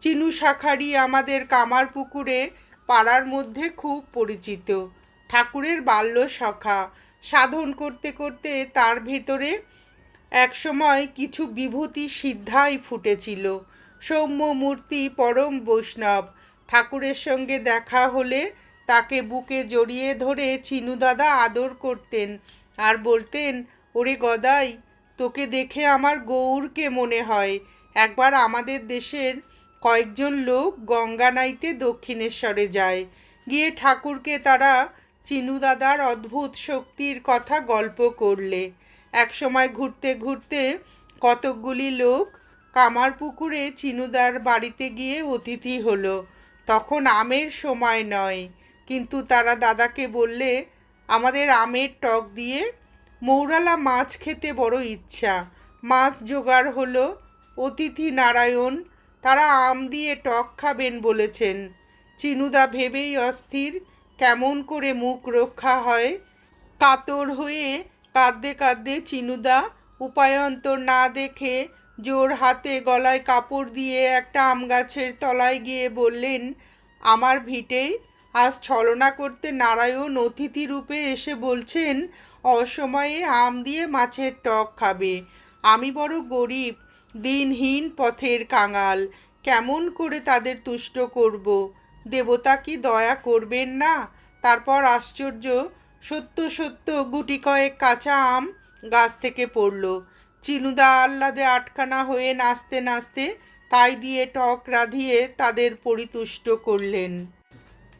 চিনু শাখারি আমাদের কামার পুকুরে পাড়ার মধ্যে খুব পরিচিত। ঠাকুরের বাল্য সখা সাধন করতে করতে তার ভেতরে একসময় কিছু বিভূতি সিদ্ধাই ফুটেছিল। সৌম্য মূর্তি, পরম বৈষ্ণব। ঠাকুরের সঙ্গে দেখা হলে তাকে বুকে জড়িয়ে ধরে চিনু দাদা আদর করতেন আর বলতেন, ওরে গদাই, তোকে দেখে আমার গৌরকে মনে হয়। একবার আমাদের দেশের কয়েকজন লোক গঙ্গা নাইতে দক্ষিণেশ্বরে যায়। গিয়ে ঠাকুরকে তারা, চিনু দাদার অদ্ভুত শক্তির কথা গল্প করলে। একসময় ঘুরতে ঘুরতে কতকগুলি লোক কামার পুকুরে চিনুদার বাড়িতে গিয়ে অতিথি হলো। তখন আমের সময় নয়, কিন্তু তারা দাদাকে বললে, আমাদের আমের টক দিয়ে মৌরালা মাছ খেতে বড় ইচ্ছা। মাছ জোগাড় হলো, অতিথি নারায়ণ তারা আম দিয়ে টক খাবেন বলেছেন। চিনুদা ভেবেই অস্থির, কেমন করে মুখ রক্ষা হয়। কাতর হয়ে কাঁদতে কাঁদতে চিনুদা উপায়ন্তর না দেখে জোর হাতে গলায় কাপড় দিয়ে একটা আম গাছের তলায় গিয়ে বললেন, আমার ভিটেই আজ ছলনা করতে নারায়ণ অতিথি রূপে এসে বলছেন, অসময়ে আম দিয়ে মাছের টক খাবে। আমি বড় গরিব দিনহীন পথের কাঙাল, কেমন করে তাদের তুষ্ট করব? দেবতা কি দয়া করবেন না? তারপর আশ্চর্য, সত্য সত্য, গুটি কয়েক কাঁচা আম গাছ থেকে পড়ল। চিনুদা আহ্লাদে আটকানা হয়ে নাচতে নাচতে তাই দিয়ে টক রাধিয়ে তাদের পরিতুষ্ট করলেন।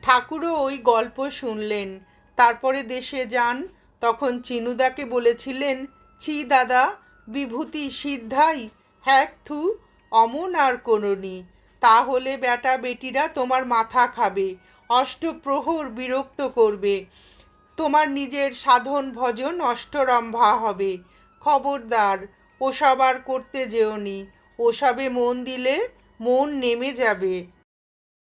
ঠাকুরও ওই গল্প শুনলেন। তারপরে দেশে যান, তখন চিনুদাকে বলেছিলেন, ছি দাদা, বিভূতি সিদ্ধাই হ্যাক থু, অমন আর কোনোনি তাহলে বেটা বেটিরা তোমার মাথা খাবে, অষ্টপ্রহর বিরক্ত করবে। তোমার নিজের সাধন ভজন অষ্টরম্ভা হবে। খবরদার, ওসব আর করতে যেওনি। ওসবে মন দিলে মন নেমে যাবে।